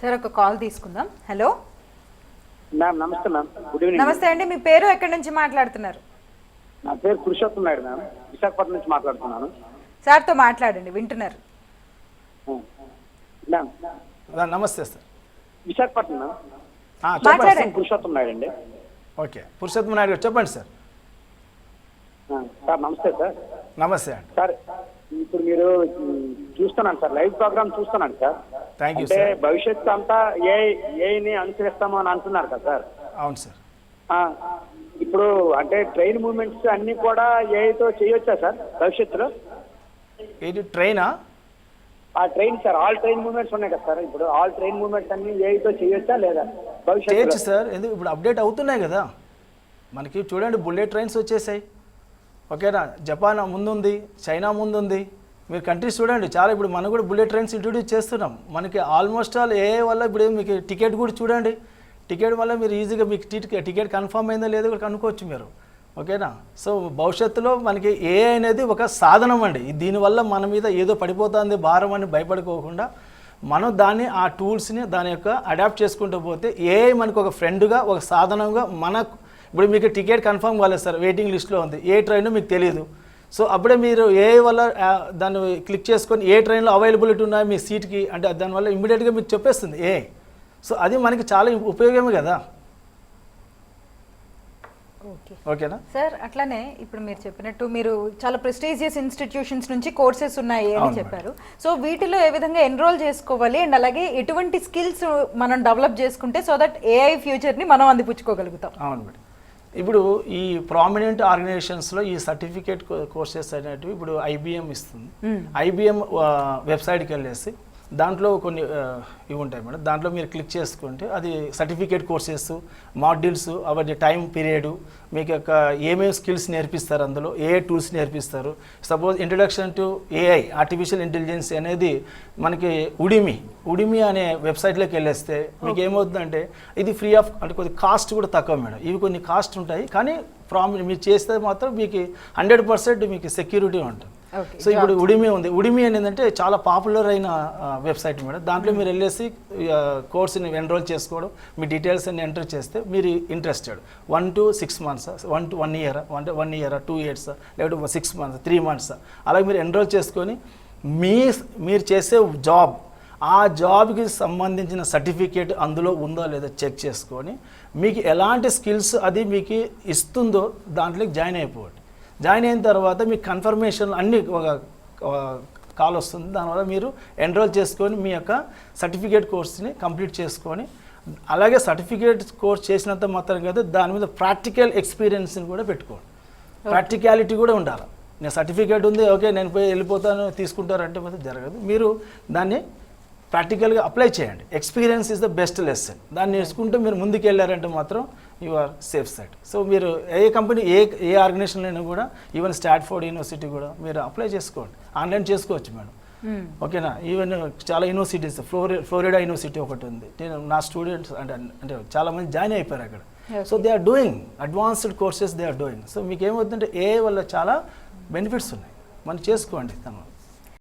Sir ఒక call తీసుకుందాం. Hello? Ma'am నమస్తే మ్యామ్. గుడ్ ఈవినింగ్ నమస్తే అండి. మీ పేరు ఎక్కడి నుంచి మాట్లాడుతున్నారు? నా పేరు పురుషోత్తం నాయుడు మ్యామ్. విశాఖపట్నం నుంచి మాట్లాడుతున్నాను. సార్తో మాట్లాడండి వింటున్నారు. మ్యామ్. నమస్తే సార్. విశాఖపట్నం మ్యామ్. ఆ, చెప్పండి మాట్లాడండి. పురుషోత్తం నాయుడు అండి. ఓకే. పురుషోత్తమ నాయుడు గారు చెప్పండి సార్. సార్ నమస్తే సార్. నమస్తే అండి. సార్ ఇప్పుడు మీరు చూస్తున్నాను సార్. లైవ్ ప్రోగ్రామ్ చూస్తున్నాను సార్. థ్యాంక్ యూ అంటే సార్ భవిష్యత్తు అంతా ఏ ఏని అనుసరిస్తామో అని అంటున్నారు కదా సార్. అవును సార్ ఇప్పుడు అంటే ట్రైన్ మూవ్మెంట్స్ అన్ని కూడా ఏఐతో చేయొచ్చా సార్ భవిష్యత్తులో? ఇది ట్రైనా? ఆ train sir all train movements ఉన్నాయి కదా సార్. ఇప్పుడు ఆల్ ట్రైన్ మూవ్మెంట్స్ అన్ని ఏఐతో చేయొచ్చా లేదా చేయొచ్చు భవిష్యత్తులో సార్. ఎందుకు ఇప్పుడు అప్డేట్ అవుతున్నాయి కదా. మనకి చూడండి బుల్లెట్ ట్రైన్స్ వచ్చేసాయి. ఓకేనా? జపాన్ ముందుంది చైనా ముందుంది. మీరు కంట్రీస్ చూడండి చాలా ఇప్పుడు మనం కూడా బుల్లెట్ ట్రైన్స్ ఇంట్రొడ్యూస్ చేస్తున్నాం. మనకి ఆల్మోస్ట్ ఆల్ ఏ వల్ల ఇప్పుడు మీకు టికెట్ కూడా చూడండి. టికెట్ వల్ల మీరు ఈజీగా మీకు టికెట్ టికెట్ కన్ఫర్మ్ అయిందో లేదో కూడా కనుక్కోవచ్చు మీరు. ఓకేనా సో భవిష్యత్తులో మనకి ఏ అనేది ఒక సాధనం అండి. దీనివల్ల మన మీద ఏదో పడిపోతుంది భారం అని భయపడుకోకుండా మనం దాన్ని ఆ టూల్స్ని దాని యొక్క అడాప్ట్ చేసుకుంటూ పోతే ఏ మనకు ఒక ఫ్రెండ్గా ఒక సాధనంగా మన ఇప్పుడు మీకు టికెట్ కన్ఫర్మ్ కాలేదు సార్ వెయిటింగ్ లిస్ట్లో ఉంది. ఏ ట్రైన్ మీకు తెలియదు సో అప్పుడే మీరు ఏ వల్ల దాన్ని క్లిక్ చేసుకొని ఏ ట్రైన్లో అవైలబిలిటీ ఉన్నాయి మీ సీట్కి అంటే దానివల్ల ఇమీడియట్గా మీకు చెప్పేస్తుంది ఏ. సో అది మనకి చాలా ఉపయోగమే కదా. ఓకే. ఓకేనా? సార్ అట్లానే ఇప్పుడు మీరు చెప్పినట్టు మీరు చాలా ప్రెస్టీజియస్ ఇన్స్టిట్యూషన్స్ నుంచి కోర్సెస్ ఉన్నాయి అని చెప్పారు. సో వీటిలో ఏ విధంగా ఎన్రోల్ చేసుకోవాలి అండ్ అలాగే ఎటువంటి స్కిల్స్ మనం డెవలప్ చేసుకుంటే సో దట్ ఏఐ ఫ్యూచర్ని మనం అందిపుచ్చుకోగలుగుతాం. అవును మేడం. ఇప్పుడు ఈ ప్రామినెంట్ ఆర్గనైజేషన్స్లో ఈ సర్టిఫికేట్ కోర్సెస్ అనేటివి ఇప్పుడు ఐబిఎం ఇస్తుంది. ఐబిఎం వెబ్సైట్కి వెళ్ళేసి దాంట్లో కొన్ని ఇవి ఉంటాయి మేడం. దాంట్లో మీరు క్లిక్ చేసుకుంటే అది సర్టిఫికేట్ కోర్సెస్ మాడ్యూల్స్ అవన్నీ టైం పీరియడ్ మీకు యొక్క ఏమేమి స్కిల్స్ నేర్పిస్తారు అందులో ఏ టూల్స్ నేర్పిస్తారు. Suppose introduction to AI artificial intelligence అనేది మనకి ఉడిమి ఉడిమి అనే వెబ్సైట్లోకి వెళ్ళేస్తే మీకు ఏమవుతుందంటే ఇది ఫ్రీ ఆఫ్ అంటే కొద్ది కాస్ట్ కూడా తక్కువ మేడం. ఇవి కొన్ని కాస్ట్ ఉంటాయి కానీ ప్రామ్ మీరు చేస్తే మాత్రం మీకు హండ్రెడ్ పర్సెంట్ మీకు సెక్యూరిటీ ఉంటుంది. సో ఇప్పుడు ఉడిమి ఉంది. ఉడిమి ఏంటంటే చాలా పాపులర్ అయిన వెబ్సైట్ మేడం. దాంట్లో మీరు వెళ్ళేసి కోర్స్ని ఎన్రోల్ చేసుకోవడం మీ డీటెయిల్స్ అన్ని ఎంటర్ చేస్తే మీరు interested one to six months one to one year అంటే వన్ ఇయర్ టూ ఇయర్స్ లేకపోతే సిక్స్ మంత్స్ త్రీ మంత్స్ అలాగే మీరు ఎన్రోల్ చేసుకొని మీ మీరు చేసే జాబ్ ఆ జాబ్కి సంబంధించిన సర్టిఫికేట్ అందులో ఉందో లేదో చెక్ చేసుకొని మీకు ఎలాంటి స్కిల్స్ అది మీకు ఇస్తుందో దాంట్లోకి జాయిన్ అయిపోవద్దు జాయిన్ అయిన తర్వాత మీకు కన్ఫర్మేషన్ అన్ని ఒక కాల్ వస్తుంది. దానివల్ల మీరు ఎన్రోల్ చేసుకొని మీ యొక్క సర్టిఫికేట్ కోర్స్ని కంప్లీట్ చేసుకొని అలాగే సర్టిఫికేట్ కోర్స్ చేసినంత మాత్రం కాదు దాని మీద ప్రాక్టికల్ ఎక్స్పీరియన్స్ని కూడా పెట్టుకోండి. ప్రాక్టికాలిటీ కూడా ఉండాలి. నేను సర్టిఫికేట్ ఉంది ఓకే నేను పోయి వెళ్ళిపోతాను తీసుకుంటారంటే మాత్రం జరగదు. మీరు దాన్ని ప్రాక్టికల్గా అప్లై చేయండి. Experience is the best lesson దాన్ని నేర్చుకుంటూ మీరు ముందుకు వెళ్ళారంటే మాత్రం you are safe side so మీరు ఏ కంపెనీ ఏ ఏ ఆర్గనైజేషన్లో అయినా కూడా ఈవెన్ స్టాట్ఫోర్డ్ యూనివర్సిటీ కూడా మీరు అప్లై చేసుకోండి. ఆన్లైన్ చేసుకోవచ్చు మేడం. ఓకేనా ఈవెన్ చాలా యూనివర్సిటీస్ ఫ్లోరి ఫ్లోరిడా యూనివర్సిటీ ఒకటి ఉంది. నేను నా స్టూడెంట్స్ అంటే అంటే చాలా మంది జాయిన్ అయిపోయారు అక్కడ. So they are doing advanced courses they are doing so మీకు ఏమవుతుందంటే ఏ వల్ల చాలా బెనిఫిట్స్ ఉన్నాయి. మనం చేసుకోండి తను.